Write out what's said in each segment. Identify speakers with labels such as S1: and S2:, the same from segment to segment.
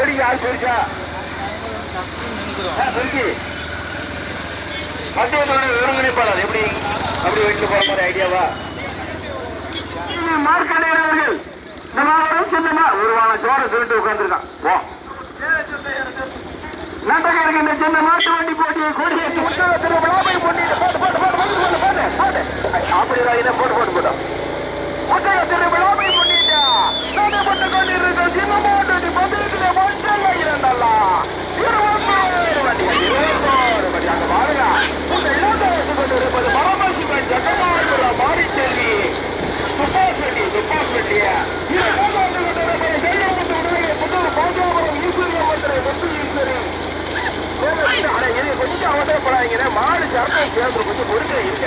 S1: பெரிய ஆள் பெருசா பெருக்கி மத்தியத்தோட ஒருங்கிணைப்பாளர் எப்படி அப்படி வீட்டுல போற மாதிரி ஐடியாவா மார்க்கண்டேயர்கள் நம்ம ஒரு வாழ சோற திருட்டு உட்கார்ந்துருக்கான். போ. நாட்டகம் இருக்கின்ற சின்ன மாட்டு வண்டி போட்டியை கொடியேற்றி உற்சவத்தில் விழாவை போட்டியில் போட்டு போட்டு போட்டு போட்டு போட்டு போட்டு அப்படி இதை போட்டு போட்டு போட்டோம். உற்சவத்தில் விழாவை போட்டிட்டா மாடு சரக்கு சேர்ந்து கொஞ்சம் பொறுக்க இருக்க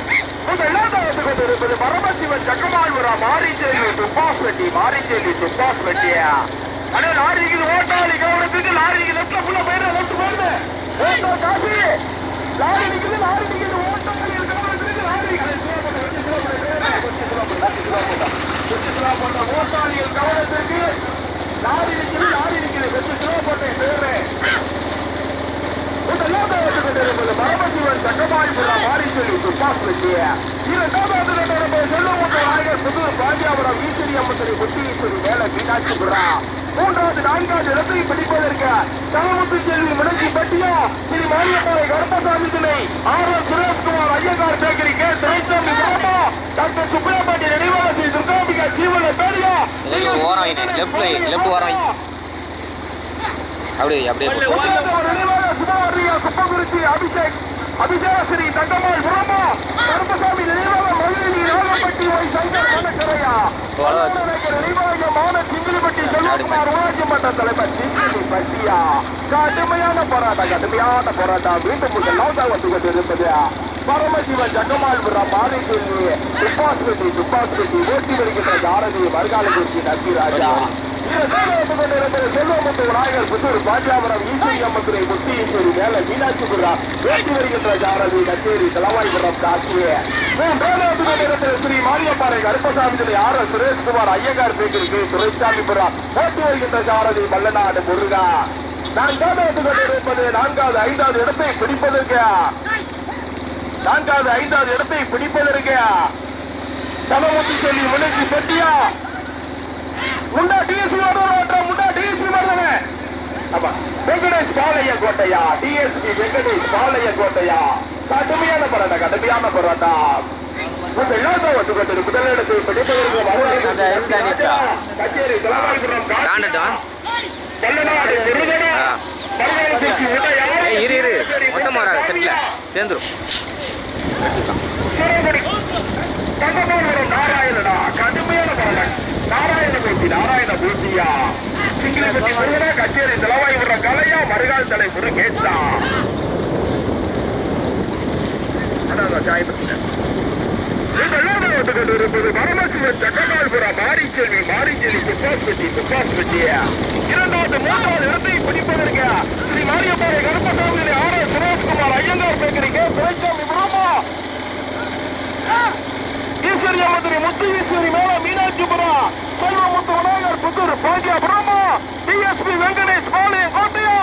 S1: போட்டா இருப்பது பரமசிவன் சக்கமாழ்வரா மாரிச்சேரி துப்பாஸ் வெட்டி மாரிச்சேரி துப்பாஸ் வெட்டியா அடே லாரிக்கு ஓட்டாளி கவனத்துக்கு லாரிக்கு லெப்ட்ல ஃபுல்லா போயிரு லெப்ட் போயிரு ஓட்டோ காசி. லாரி நிக்குது லாரி நிக்குது ஓட்டாளி கவனத்துக்கு லாரி ஓட்டாளிகள் கவனத்திற்கு லாரி நிக்குது லாரி நிக்குது. போட்டேன் ஸ்லோ போட்டேன் பேரு பரமசிவன் சட்டமாய்புரா மாறி சொல்லி துப்பாஸ் வெட்டிய இரண்டாவது நடந்த செல்வமுத்த நாயகர் புதூர் பாண்டியாபுரம் ஈஸ்வரி அம்மத்தனை புத்தீஸ்வரி மேல மீனாட்சிபுரா மூன்றாவது நான்காவது இடத்தை பிடிப்பதற்கு தலமுத்து செல்வி முடங்கி பட்டியா. ஸ்ரீ மாரியப்பாறை கருப்பசாமி துணை. R S Sureshkumar Iyengar bakery K. Thiraisamy மாமா டாக்டர் சுப்பிரமணிய நினைவாக ஸ்ரீ துர்காம்பிகா ஜீவன
S2: லெஃப்ட் ஓரம் ஓரம் வைங்க அப்படியே அப்படியே போ.
S1: குப்பகுருச்சி அபிஷேக் அபிஷேகஸ்ரீ தண்டமாள் பிரம்மா கருப்பசாமி நினைவாக மதுரை நாகப்பட்டி ஒய் சங்கர் மனக்கரையா. நினைவாக மான சிங்கிலிப்பட்டி செல்வகுமார் ஊராட்சி மன்ற தலைவர் சிங்கிலி பட்டியா கடுமையான போராட்டம் கடுமையான போராட்டம். மீண்டும் உங்கள் நோட்டால் வந்து கொண்டிருப்பது. பரமசிவன் ஜக்கமால் புறம் மாறி கேள்வி துப்பாஸ் பெட்டி துப்பாஸ் பெட்டி ஓட்டி வருகின்ற ஜாரதி மறுகாலகுறிச்சி நம்பி ராஜா. விநாயகர் புத்தூர் பாஜாபுரம் ஈஸ்வரி அம்மத்துறை முத்தி ஈஸ்வரி மேல மீனாட்சிபுரா வேட்டி வருகின்ற ஜாரதி கச்சேரி Thalavaipuram காசியே Shri Mariyapparai Karuppasamy R S Sureshkumar Iyengar bakery K துரைசாமிபுரா ஓட்டி வருகின்ற ஜாரதி மல்லநாடு முருகா நான் கேட்டு கொண்டிருப்பது நான்காவது ஐந்தாவது இடத்தை பிடிப்பதற்கு. நான்காவது ஐந்தாவது இடத்தை பிடிப்பதற்கு தலமுத்தி சொல்லி முன்னேற்றி பெட்டியா முண்டா டிஎஸ்பி வருவாங்க முண்டா டிஎஸ்பி வருவாங்க ஆமா வெங்கடேஷ் பாளைய கோட்டையா டிஎஸ்பி வெங்கடேஷ் பாளைய கோட்டையா கடுமையான போராட்டம் கடுமையான போராட்டம். முதலிடத்தை பிடிப்பதற்கு. கச்சேரி
S2: இரு இரு. மொத்தமாக வராது செட்டில்
S1: நாராயணனா கடுமையான போராட்டம். நாராயணமூர்த்தி நாராயணமூர்த்தியா? சிங்கிலப்பட்டி முருகனா கச்சேரி செலவாய் விடுற கலையா மறுகால் தலை முருகேசா? மாரிச்செல்வி மாரிச்செல்வி துப்பாஸ்பட்டி துப்பாஸ்பட்டி இரண்டாவது மூன்றாவது இடத்தை பிடிப்பதற்கு ஸ்ரீ மாரியப்பாறை கருப்பசாமி ஆர் எஸ் சுரேஷ்குமார் ஐயங்கார் பேக்கரிக்கு துரைசாமி பிரம்மா ஈஸ்வரி முத்து ஈஸ்வரி மேல மீனாட்சிபுரம் செல்வமுத்து விநாயகர் புத்தூர் பாஜியா பிரம்மா டிஎஸ்பி வெங்கடேஷ் பாளையம் கோட்டையா?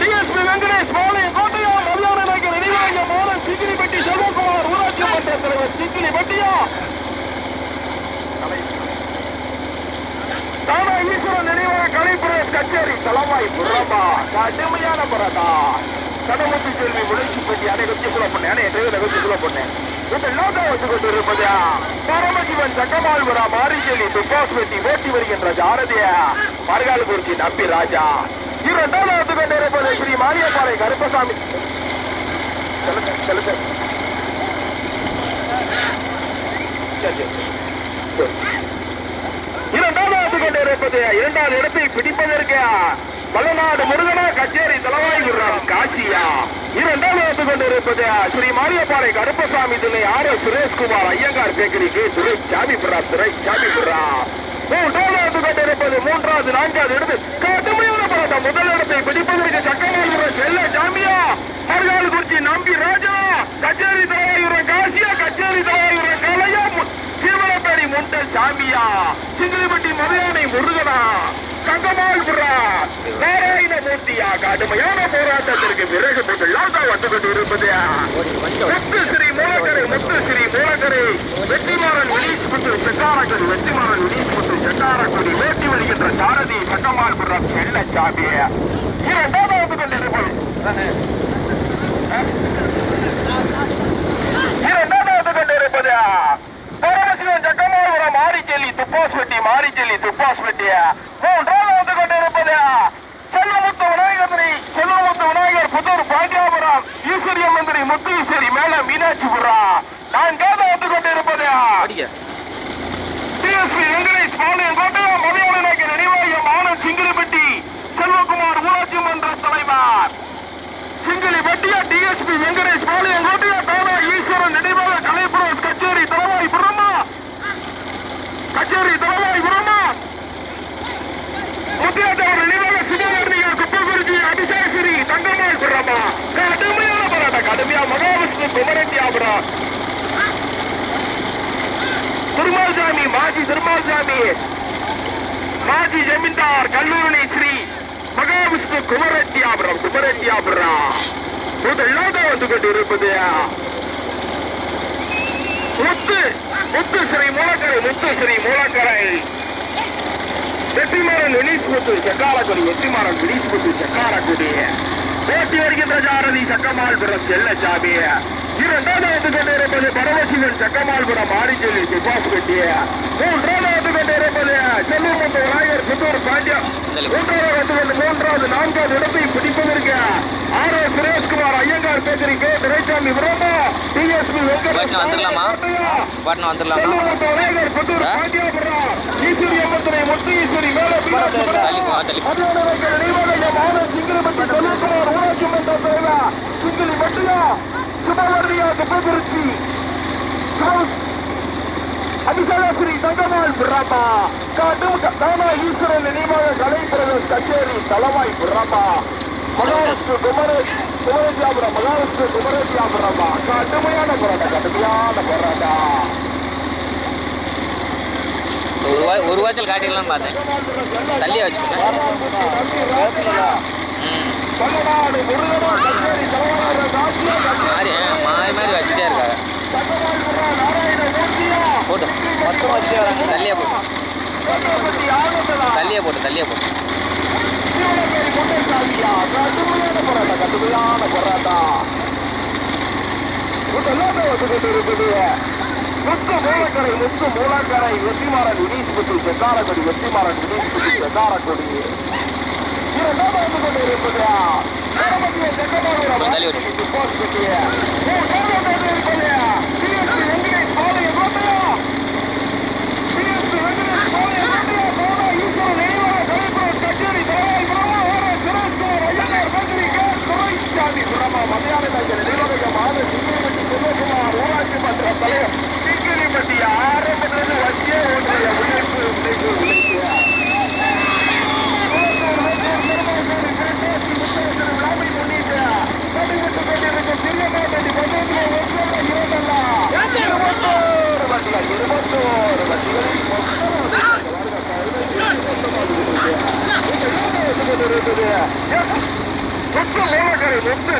S1: டிஎஸ்பி வெங்கடேஷ் பாளையம் கோட்டையா? மரியாதை நாயக்கர் நினைவாக மோகன் சிக்கிலிப்பட்டி செல்வகுமார் ஊராட்சி மன்ற தலைவர் சிக்கிலிப்பட்டியா? தானா ஈஸ்வரன் நினைவாக கலைப்புரஸ் கச்சேரி தலைவாய் புறமா கடுமையான புறதா கடமுத்து செல்வி விளைச்சி பற்றி அதை வச்சு கூட பண்ணேன் என் டிரைவரை வச்சு கூட பண்ணேன். இந்த லோகா வச்சு இருப்பதா பரமசிவன் சக்கமால்புரா மாரிச்செல்லி வெட்டி ஓட்டி வருகின்ற ஜாரதிய மறுகால் குறிச்சி நம்பி ராஜா. இரண்டாவது வந்து கொண்டிருப்பது ஸ்ரீ மாரியப்பாறை கருப்பசாமி. சொல்லுங்க சொல்லுங்க. இரண்டாவது கொண்டிருப்பது இரண்டாவது இடத்தை பிடிப்பதற்கு மலைநாடு முருகனா கச்சேரி தலைவாய்புரம் காட்சியா. இரண்டாவது கொண்டிருப்பது ஸ்ரீ மாரியப்பாறை கருப்பசாமி தில்லை ஆர் எஸ் சுரேஷ்குமார் ஐயங்கார் பேக்கரிக்கு துரை சாமிபுரா துரை சாமிபுரா. மூன்றாவது கொண்டிருப்பது மூன்றாவது நான்காவது இடத்து கடுமையான போராட்டம் முதல் இடத்தை பிடிப்பதற்கு சக்கமால்புரம் செல்ல சாமியா. மறுகால் குறிச்சி நம்பி ராஜா. கச்சேரி தலவாயுரம் காசியா. கச்சேரி தலவாயுரம் கலையா. மு- முண்டல் சாமியா. சிங்கிலிப்பட்டி மதுயானை முருகனா. கங்கமால்புரா நாராயண மூர்த்தியா கடுமையான போராட்டத்திற்கு பிறகு முதலாக வந்து கொண்டிருப்பது முத்து ஸ்ரீ மூலக்கரை முத்து ஸ்ரீ மூலக்கரை வெற்றிமாறன் வினீஷ் முத்து செட்டாரக்குடி வெற்றிமாறன் வினீஷ் முத்து செட்டாரக்குடி வேட்டி வருகின்ற சாரதி சட்டமால்புரம் செல்ல சாமி இரண்டாவது வந்து கொண்டிருப்பது இரண்டாவது கொண்டிருப்பது பரமசிவன் சக்கமாபுரம் மாரிச்செல்லி துப்பாஸ்வட்டி மாரிச்செல்லி துப்பாஸ்வட்டி மூன்றாவது கொண்டிருப்பது செல்வமுத்து விநாயகரி செல்வமுத்து விநாயகர் புதூர் பாண்டியாபுரம் ஈஸ்வரிய மந்திரி முத்து ஈஸ்வரி மேல மீனாட்சிபுரம் நான்காவது கொண்டிருப்பது
S2: அடிக்க
S1: டிஎஸ்பி வெங்கடேஷ் பாளையம் கோட்டையா மலையாள நாயக்கர் நினைவாயம் ஆனந்த் சிங்கிலிப்பட்டி செல்வகுமார் ஊராட்சி மன்ற தலைவர் சிங்கிலி வெட்டியா டிஎஸ்பி வெங்கடேஷ் பாளையம் கோட்டையா தானா ஈஸ்வரன் நினைவாக கலைப்புரம் கச்சேரி தலைவாய் பிரம்மா கச்சேரி தலைவாய் பிரம்மா முத்தியாத்தவர் நினைவாக சிவகார்ணிகர் குப்பகுருஜி அபிஷேகரி தங்கம்மாள் பிரம்மா கடுமையான போராட்டம் கடுமையா மகாவிஷ்ணு குமரத்தியாபுரம் திருமால்சாமி மாஜி திருமால்சாமி மாஜி ஜமீன்தார் கல்லூரி ஸ்ரீ மகாவிஷ்ணு குமரட்டியாபுரம் குமரட்டியாபுரம் முதலாக வந்து கொண்டிருப்பது. முத்து முத்து ஸ்ரீ மூலக்கரை முத்து ஸ்ரீ மூலக்கரை வெற்றிமாறன் வினீஸ் முத்து செக்காரக்குடி வெற்றிமாறன் வினீஸ் முத்து செக்காரக்குடி. போட்டி வருகின்ற ஜாரதி சக்கமால்புரம் செல்லசாமி இரண்டாவது கொண்டிருப்பது பரமசிவன் சக்கமால்புரம் ஆடிச்செல்வி சுபாஷ் பெட்டி மூன்றாவது மூன்றாவது நான்காவது இடத்தை பிடிப்பதற்கு R S Sureshkumar Iyengar bakery Duraisamy Brahma DSP
S2: வந்துடலாமா? வந்துடலாமா
S1: செல்லூர் விநாயகர் புத்தூர்
S2: ஆ?
S1: பாண்டியாபுரம் ஈஸ்வரி அம்மத்திரை முத்து ஈஸ்வரி மேல
S2: தள்ளி போ தள்ளி போ
S1: அபிஷேகஸ்ரீ தங்கமாள் பிரம்மா காட்டும் தானா ஈஸ்வரன் நினைவாக கலை பிரதேஷ் கச்சேரி தலைவாய் பிரம்மா மகாவிஷ்ணு குமர குமரஜியாபுரம் மகாவிஷ்ணு குமரஜியாபுரமா கடுமையான போராட்டம் கடுமையான போராட்டம்
S2: ஒரு வா ஒரு வாய்ச்சல் காட்டிடலாம்னு பார்த்தேன். தள்ளியே ஆ, மாறி மாறி வச்சுட்டே இருக்காங்க.
S1: தங்கமாள் நாராயண மூர்த்தியா
S2: போட்டும் தள்ளியே போட்டு தள்ளியே போட்டு தள்ளியே போட்டு
S1: கடுமையான போராட்டம் முத்து மூலக்கரை முத்து மூலக்கரை வெற்றிமாறன் செந்தாரக்குடி வெற்றிமாறன் வினீஸ்பதி செந்தாரக்குடி வந்து
S2: தள்ளி விடு.
S1: துப்பாக்கி கட்டிய மூன்றாம் வந்து இருப்பது சிஎஸ்பி வெங்கடேஷ் பாளைய கோட்டையா சிஎஸ்பி வெங்கடேஷ் பாளைய கோட்டையா கோடா ஈஸ்வரன் நினைவாக கலைப்புறம் கச்சேரி தலவாய் பிரம்மா ஓர சிறஸ்தர் ஐயனார் மந்திரி கே துரைசாமி பிரம்மா மலையாள நகர நிர்வாக மாத சிங்கிரிப்பட்டி செல்வகுமார் ஊராட்சி மன்ற தலைவர் சிங்கிரிப்பட்டி ஆரம்பத்திலிருந்து வச்சியே ஒன்றைய உழைப்பு உழைப்பு உழைப்பு. முத்து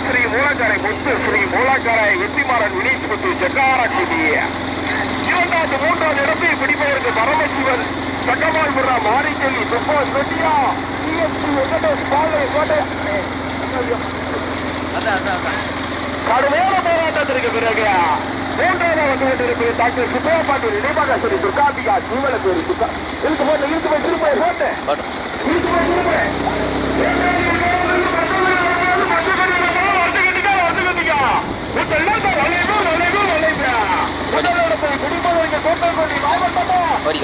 S1: ஸ்ரீ மூலக்கரை முத்து ஸ்ரீ மூலக்கரை வெற்றிமாறன் வினீஸ்முத்து செக்காரக்குடி இரண்டாவது மூன்றாவது இடத்தை பிடிப்பதற்கு பரமசிவன் சட்டமால்புரா மாரிச்செல்வி சுப்பாஸ் கொட்டியா சிஎஸ்பி வெங்கடேஷ் பாளைய கோட்டை. கடுமையான போராட்டத்திற்கு பிறகு மூன்றாவது வந்து கொண்டிருப்பது டாக்டர் சுப்பையா பாண்டியன் நினைவாக ஸ்ரீ துர்காம்பிகா ஜீவன பேரு இருக்கு போட்டு இருக்கு போய் திரும்ப இருக்கு போய் திரும்ப
S2: ஓடி.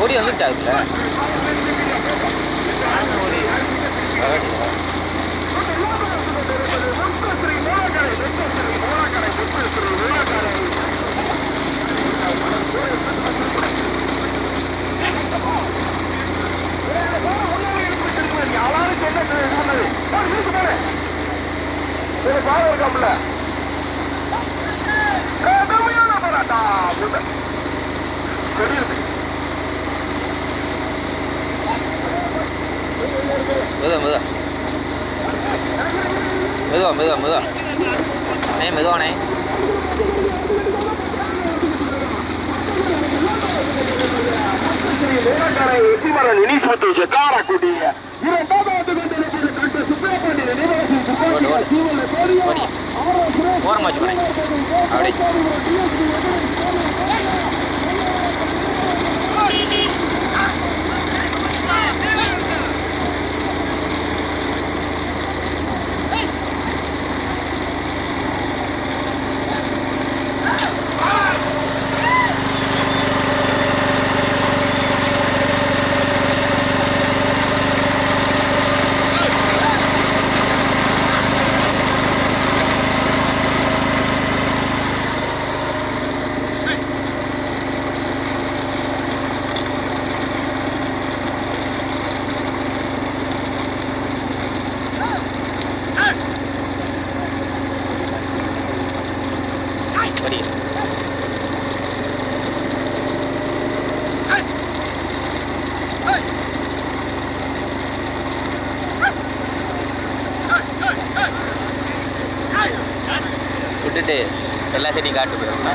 S2: ஓடி வந்துட்டா இதுல? மெதுவா மெதுவா மெதுவா. மெதுவா மெதுவா. அண்ணே மெதுவாண்ணே
S1: வெற்றிமரன் இனிஸ்வத்து செக்காரக்குடி இரண்டாவது கொண்டிருப்பது டாக்டர் சுப்பிரமணிய நினைவாசி
S2: ஓடு, ஓடு. ஓடி. ஓரமாச்சு அப்படியே அப்படி ஓடி விட்டுட்டு எல்லா செடியும் காட்டு போயிடும்னா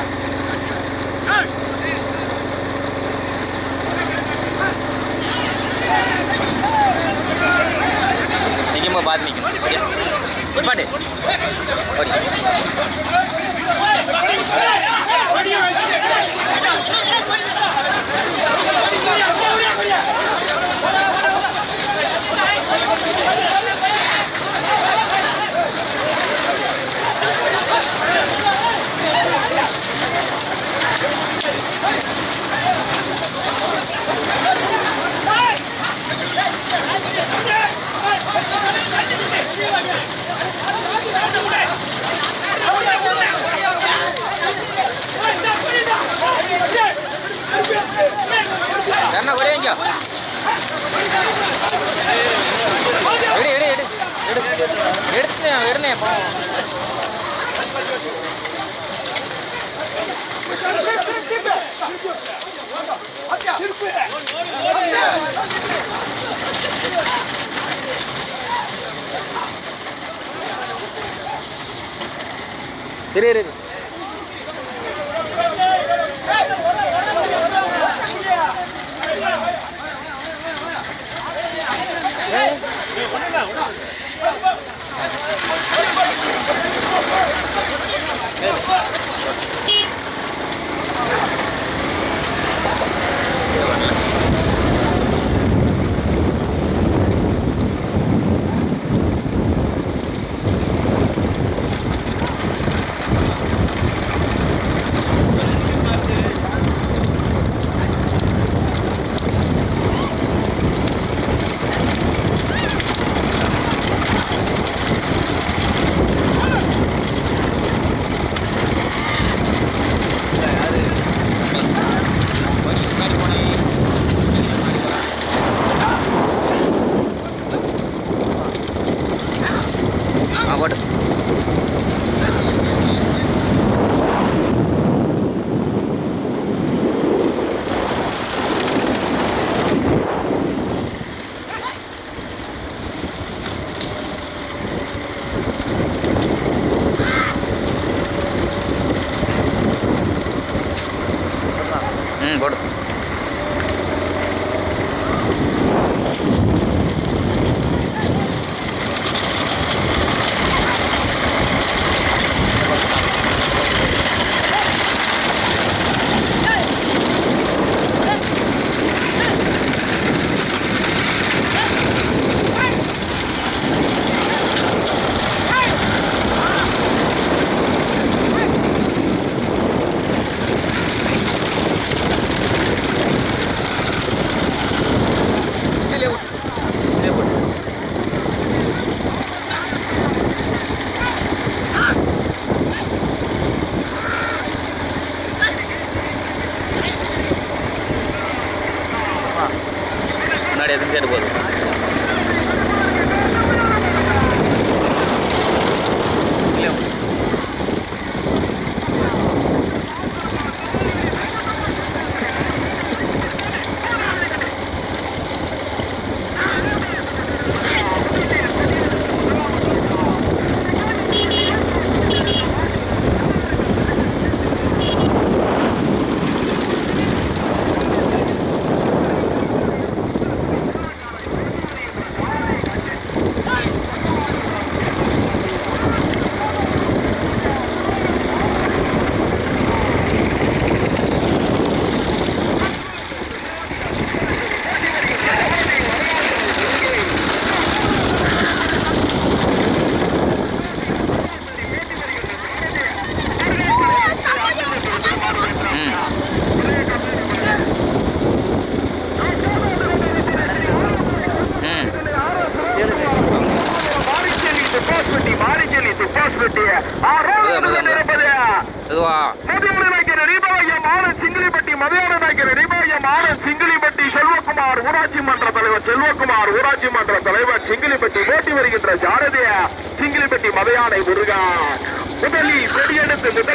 S2: இரு இரு இரு. ஆ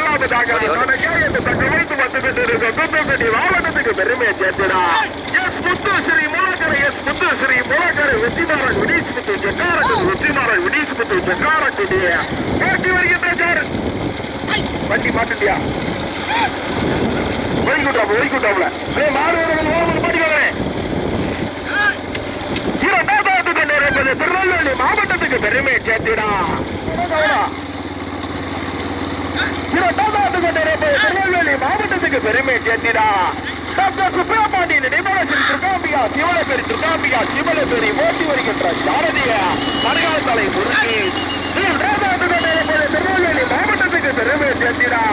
S1: முதலாவதாக வைத்து வந்துவிட்டு இருக்க தூத்துக்குடி மாவட்டத்துக்கு பெருமையை சேர்த்துடா. எஸ் முத்து ஸ்ரீ மூலக்கரை எஸ் முத்து ஸ்ரீ மூலக்கரை வெற்றிமாறன் விடீஸ்முத்து செக்காரக்குடி வெற்றிமாறன் விடீஸ்முத்து செக்காரக்குடி ஓட்டி வருகின்ற ஜார வண்டி மாட்டுட்டியா ஒய்குட்டாப்ல ஒய்குட்டாப்ல அதே மாறு ஓரங்கள் படிக்கிறேன் இரண்டாவது நிரப்பது திருநெல்வேலி மாவட்டத்துக்கு பெருமை சேர்த்திடா. இரண்டாவது நிரப்பது திருநெல்வேலி மாவட்டத்துக்கு பெருமை சேர்த்திடா டாக்டர் சுப்பிரமணிய நினைவகத்தில் திருக்காம்பியா சிவலப்பேரி திருக்காம்பியா சிவலப்பேரி ஓட்டி வருகின்ற சாரதிய மருகாத்தலை முருகி இரண்டாவது திருநெல்வேலி மாவட்டத்துக்கு பெருமை சேர்த்திடா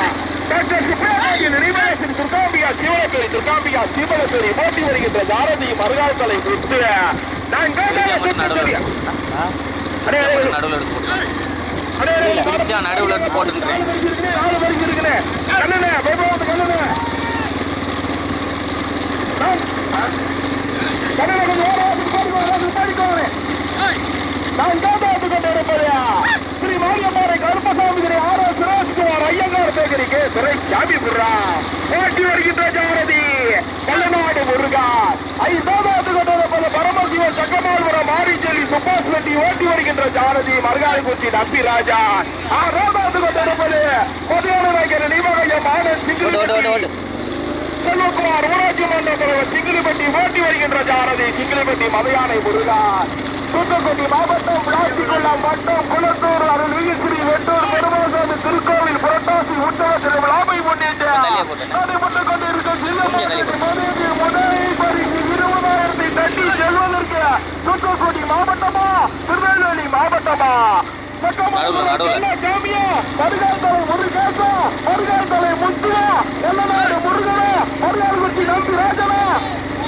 S1: டாக்டர் சுப்பிரமணிய நினைவகத்தில் திருக்காம்பியா சிவலப்பேரி திருக்காம்பியா சிவலப்பேரி ஓட்டி வருகின்ற சாரதி மருகாத்தலை முத்து நான்
S2: நடுவில் எடுத்து பிரிச்சா நடுவில் எடுத்து போட்டுருக்கேன்.
S1: நான், ஆ, கண்ணுண்ணே, கொஞ்சம் ஸ்ரீ மாரியம்மாரை கருப்பசாமி திரு ஆர் எஸ் சுரேஷ்குமார் ஐயங்கார் பேக்கரிக்கு துறை சாமி புர்ரா ஓட்டி வருகின்ற ஜாரதி கள்ளநாடு முருகா. ஐந்தாவது கொண்டு இருப்பது பரமசிவ சக்கமால்புரம் மாரிச்செல்வி சுப்பாஸ் ரெட்டி ஓட்டி வருகின்ற ஜாரதி மருகாலிக்குச்சி நம்பி ராஜா. ஆறாவது கொண்டு இருப்பது பதினோரு வகையான நிர்வாகம் மாணவன்
S2: ஓட்டு ஓட்டு ஓட்டு ஓட்டு
S1: செல்வகுமார் ஊராட்சி மன்ற தலைவர் சிங்கிலிப்பட்டி ஓட்டி வருகின்ற ஜாரதி சிங்கிலிப்பட்டி மதையானை முருகான் தூத்துக்குடி மாவட்டம் விளாத்திக்குளம் வட்டம் குளத்தூர் அருள் வீசிரி வெட்டூர் பெருமாசாமி திருக்கோவில் புரட்டாசி உற்சவ திருவிழாவை முன்னிட்டு. நடைபெற்றுக்
S2: தள்ளி
S1: ஜில்லா முதல் பரிசு இருபதாயிரத்தை தட்டி செல்வதற்கு தூத்துக்குடி மாவட்டமா? திருநெல்வேலி மாவட்டமா? எல்லநாடு முருகனா? மருகால்குட்டி நம்பி ராஜனா?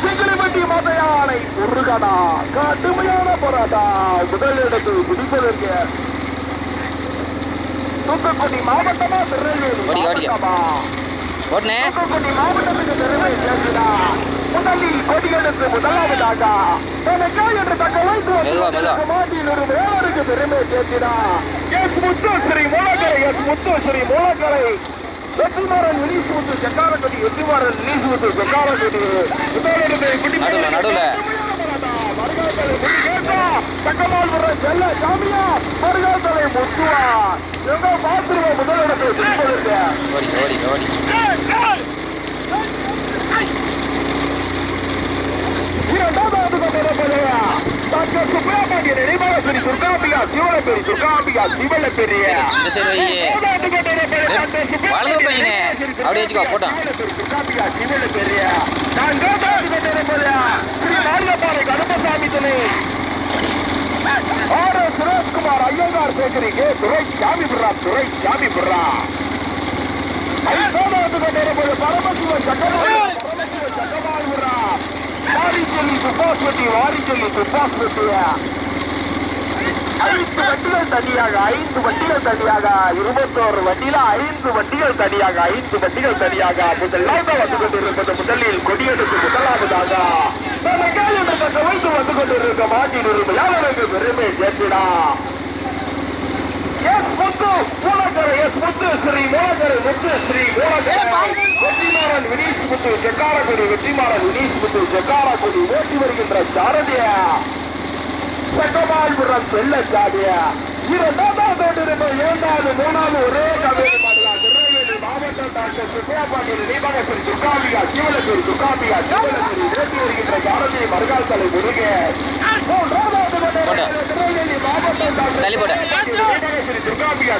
S1: சிங்கிலிப்பட்டி மதையானை முருகனா கடுமையான போராட்டா முதலிடத்தில் பிடிப்பதற்கு தூத்துக்குடி மாவட்டமா திருநெல்வேலி தூத்துக்குடி மாவட்டத்துக்கு பெருமை சேர்த்துடா முதலில் கொடியெடுத்து முதலாவதாக எனக்கு என்று தகவல். மாட்டியில் ஒரு வேலருக்கு பெருமை சேர்த்திடா எஸ் முத்து ஸ்ரீ மூலக்கரை எஸ் முத்து ஸ்ரீ மூலக்கரை. வெற்றிமாறன் முத்து செக்காரக்கடி வெற்றிமாறன் முத்து செக்காரக்கடி முதலிடத்தை
S2: நடுவுல, நடுவுல.
S1: முருகேசா, தக்கமால்புரம் செல்ல சாமியா மருகாத்தலை முத்துவா. எங்க பாத்துருவோம் முதலிடத்தை பிடிப்பதற்கு?
S2: ஓடி ஓடி ஓடி.
S1: இரண்டாவது கொண்டிருப்பதையா டாக்டர் சுப்பிரமணிய துர்காம்பிகா சிவலப்பேரி துர்காம்பிகா
S2: சைடு வை வலது பக்கம் வைங்க. அப்படியே வச்சுக்கோ, போட்டோம்.
S1: துர்காம்பிகா சிவலப்பேரிய நான் கேட்டாவது கொண்டிருப்பதையா ஸ்ரீ நாரியப்பாறை கருப்பசாமி துணை ஆர் சுரேஷ்குமார் ஐயங்கார் பேக்கரிக்கு துரை சாமி புர்ரா துரை சாமி புர்ரா ஐந்தாவது கொண்டிருப்பது பரமசிவன் சக்கரவர்த்தி பரமசிவன் சக்கரவாள் புர்ரா வாரிச்சொல்லி சொல்லி வாரிச்சொல்லி துப்பாஸ்பட்டியா ஐந்து வண்டிகள் தனியாக ஐந்து வண்டிகள் தனியாக இருபத்தோரு வண்டியில ஐந்து வண்டிகள் தனியாக ஐந்து வண்டிகள் தனியாக முதலாக வந்து கொண்டிருப்பது முதலில் கொடியெடுத்து முதலாவதாக நம்ம கேள்வி வந்து கொண்டிருக்க மாட்டின் உரிமையாளருக்கு பெருமை சேர்த்திடா எஸ் முத்து மூலக்கரை எஸ் முத்து ஸ்ரீ மூலக்கரை முத்து ஸ்ரீ மூலக்கரை. வெற்றிமாறன் வினீஷ் முத்து செக்காரக்குடி வெற்றிமாறன் வினீஷ் முத்து செக்காரக்குடி ஓட்டி வருகின்ற சாரதியா. சட்டமால்புரம் செல்ல சாதியா. இரண்டாவது இருப்பது இரண்டாவது மூணாவது ஒரே கவிதை மாவட்டம் டாக்டர் சுப்பிரபாண்டியன் நினைவகத்தில் துர்காம்பிகா சிவலப்பேரி துர்காம்பிகா சிவலப்பேரி ஓட்டி வருகின்ற சாரதி மருகால் தலை முருகன் மூன்றாவது கொண்டிருப்பது
S2: தள்ளி போடு.
S1: துர்காம்பிகா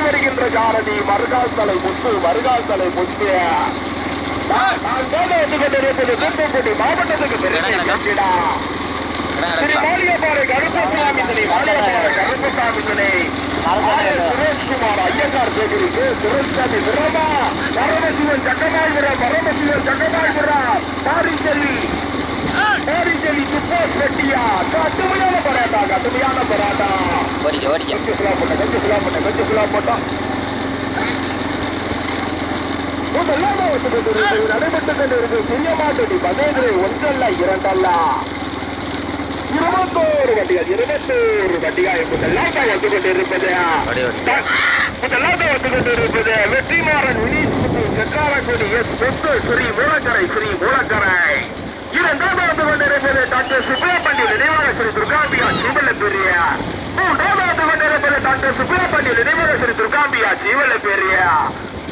S1: வருகின்ற சாரதி மருகால் தலை முத்து மருகால் தலை முத்து ஆர். சுரேஷ்குமார் ஐயங்கார் பேக்கரிக்கு சுரேஷ்சாமி விரமா பரமசிவன் சக்கமாள்புரம் பரமசிவன் சக்கமாள்புரம் பாரிச்செல்வி பாரிச்செல்வி துப்பாஸ் வெட்டியா கடுமையான பராட்டா கடுமையான பராட்டா.
S2: ஓடிக்க ஓடிக்க.
S1: கொஞ்சம் ஃபுல்லா போட்டேன் கொஞ்சம் ஃபுல்லா போட்டேன் கொஞ்சம் ஃபுல்லா போட்டோம் முதல்லாம் நடைபெற்றுக் கொண்டிருக்கும் சிறிய மாட்டடி மகேந்திரை ஒன்றல்ல இரண்டல்ல. இருபத்தோரு வண்டிகள் இருபத்தோரு வண்டிகள். முதல்லாம் வந்து கொண்டிருப்பது முதல்லாம் வந்து கொண்டிருப்பது வெற்றிமாறன் வினீஷ் செக்காரக்குடி எஸ் முத்து ஸ்ரீ மூலக்கரை ஸ்ரீ மூலக்கரை இரண்டாவது வந்து கொண்டிருப்பது டாக்டர் சுப்பிரமணிய நினைவாக ஸ்ரீ துர்காம்பியா சிவல பெரிய மூன்றாவது வந்து கொண்டிருப்பது டாக்டர் சுப்பிரமணிய நினைவாக ஸ்ரீ துர்காம்பியா பெரிய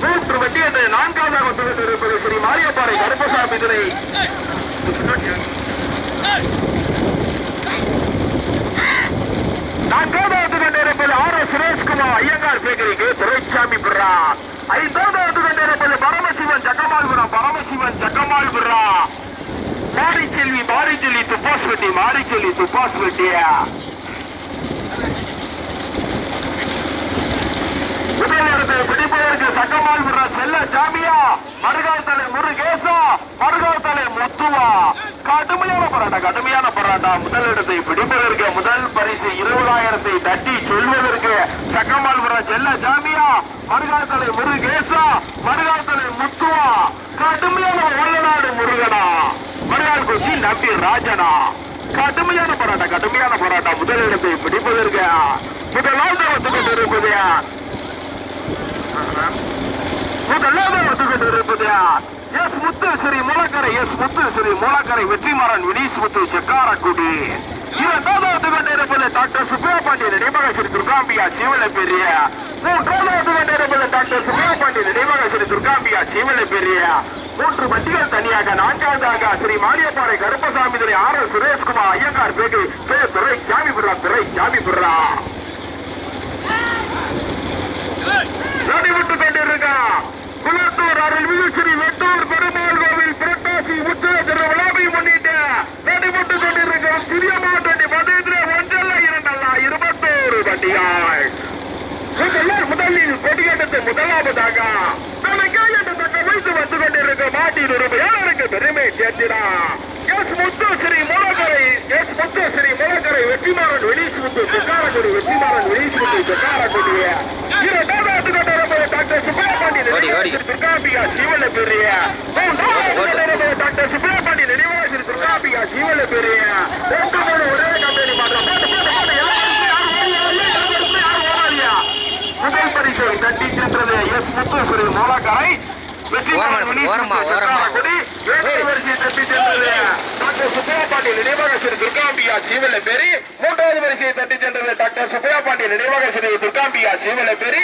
S1: மூன்று வண்டி என்று நான்காவதாக தொகுத்திருப்பது ஸ்ரீ மாரியப்பாறை கருப்பசாமி துறை நான்காவது கொண்டிருப்பது ஆர் எஸ் சுரேஷ்குமார் ஐயங்கார் பேக்கரிக்கு துரைசாமி புர்ரா. ஐந்தாவது கொண்டிருப்பது பரமசிவன் ஜக்கமால்புரம் பரமசிவன் ஜக்கமால்புரா மாரிச்செல்வி மாரிச்செல்வி துப்பாஸ் வெட்டி மாரிச்செல்வி துப்பாஸ் வெட்டியா. முதலிடத்தை பிடிப்பதற்கு சக்கமால்புரா செல்ல ஜாமியா சாமியா. மருகாத்தலை முருகேசா மருகாத்தலை முத்துவா. கடுமையான போராட்டம் கடுமையான போராட்டம். முதலிடத்தை பிடிப்பதற்கு முதல் பரிசு இருபதாயிரத்தை தட்டி சொல்வதற்கு சக்கமால்புரா செல்ல ஜாமியா சாமியா. மருகாத்தலை முருகேசா மருகாத்தலை முத்துவா. கடுமையான வல்லநாடு முருகனா. மருகால் கொச்சி நம்பி ராஜனா. கடுமையான போராட்டம் கடுமையான போராட்டம். முதலிடத்தை பிடிப்பதற்கு முதலாவது வந்து கொண்டிருப்பது எஸ் முத்து ஸ்ரீ மூலக்கரை எஸ் முத்து ஸ்ரீ மூலக்கரை வெற்றிமாறன் வினீஸ் முத்து செக்காரக்குடி இரண்டாவது கொண்டிருப்பது டாக்டர் சுப்பையா பாண்டியன் நினைவாக ஸ்ரீ துர்காம்பியா சீவல பெரிய மூன்றாவது கொண்டிருப்பது டாக்டர் சுப்பையா பாண்டியன் நினைவாக ஸ்ரீ துர்காம்பியா சீவல பெரிய மூன்று வண்டிகள் தனியாக நான்காவதாக ஸ்ரீ மாரியப்பாறை கருப்பசாமி துறை ஆர் எஸ் சுரேஷ்குமார் ஐயங்கார் பேட்டை பே துறை ஜாமிபுரா துறை ஜாமிபுரா நடைபெற்று கொண்டிருக்க குளத்தூர் அருள்மிகு ஸ்ரீ வெட்டூர் பெருமாள் கோவில் புரட்டாசி உற்சவ திருவிழாவை முன்னிட்டு நடைபெற்று கொண்டிருக்கிற சிறிய மாவட்ட மதேந்திர ஒன்றல்ல இரண்டல்ல இருபத்தோரு வண்டிகள். முதலில் முதலில் கொடியெடுத்து முதலாவதாக நமக்கு என்று தக்க வைத்து வந்து கொண்டிருக்க மாட்டின் உரிமையாளருக்கு பெருமை சேர்த்தினா எஸ் முத்து ஸ்ரீ மூலக்கரை எஸ் முத்து ஸ்ரீ மூலக்கரை வெற்றிமாறன் வெளிஸ் சுக்காரக்குடி வெற்றிமாறன் வெளிஸ் சுக்காரக்குடிய இரண்டாவது டாக்டர்
S2: ஓடி, ஓடி.
S1: துர்காம்பிகா சீவல பெரிய டாக்டர் சுப்பையா பாண்டியன் நினைவாக துர்காம்பிகா சீவல பெரிய ரெண்டு மூணு ஒரே கம்பெனி மாற்றம். போட்டு போட்டு போட்டு. முதல் பரிசை தட்டி சென்றது எஸ் முத்துஸ்ரீ மூலக்கரை. நினைவாக ஸ்ரீ துர்காம்பிகா சீவல பேரி மூன்றாவது வரிசையை தட்டி சென்றது டாக்டர் சுப்பையா பாண்டியன் நினைவாக ஸ்ரீ துர்காம்பிகா சீவல பேரி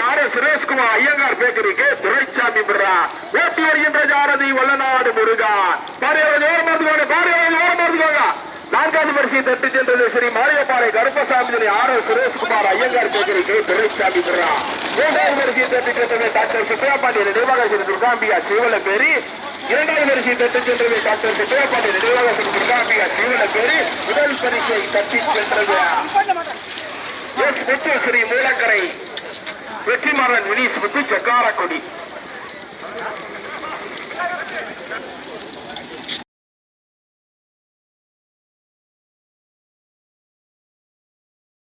S1: ஆர் எஸ் சுரேஷ்குமார் ஐயங்கார் பேக்கரிக்கு துரைசாமி பிறா ஓட்டி வருகின்ற ஜாரதி வல்லநாடு முருகா. பாரியவர்கள் ஓரமாதுவாங்க பாரியவர்கள் ஓரமாதுவாங்க நான்காவது வரிசையை தட்டி சென்றது ஸ்ரீ மாரியப்பாறை கருப்பசாமி ஆர் எஸ் சுரேஷ்குமார் ஐயங்கார் பேக்கரிக்கு துரைசாமி பிறா மூன்றாவது வரிசையை தட்டி சென்றது டாக்டர் சுப்பையாப்பாண்டி நினைவாக ஸ்ரீ துர்காம்பியா சிவல பேரி இரண்டாவது வரிசையை தட்டி சென்றது டாக்டர் சுப்பையாப்பாண்டி நினைவாக ஸ்ரீ துர்காம்பியா சிவல பேரி முதல் பரிசை தட்டி சென்றது எஸ் முத்து ஸ்ரீ மூலக்கரை. வெற்றிமாறன் வினீஸ் முத்து சக்காரக்கொடி.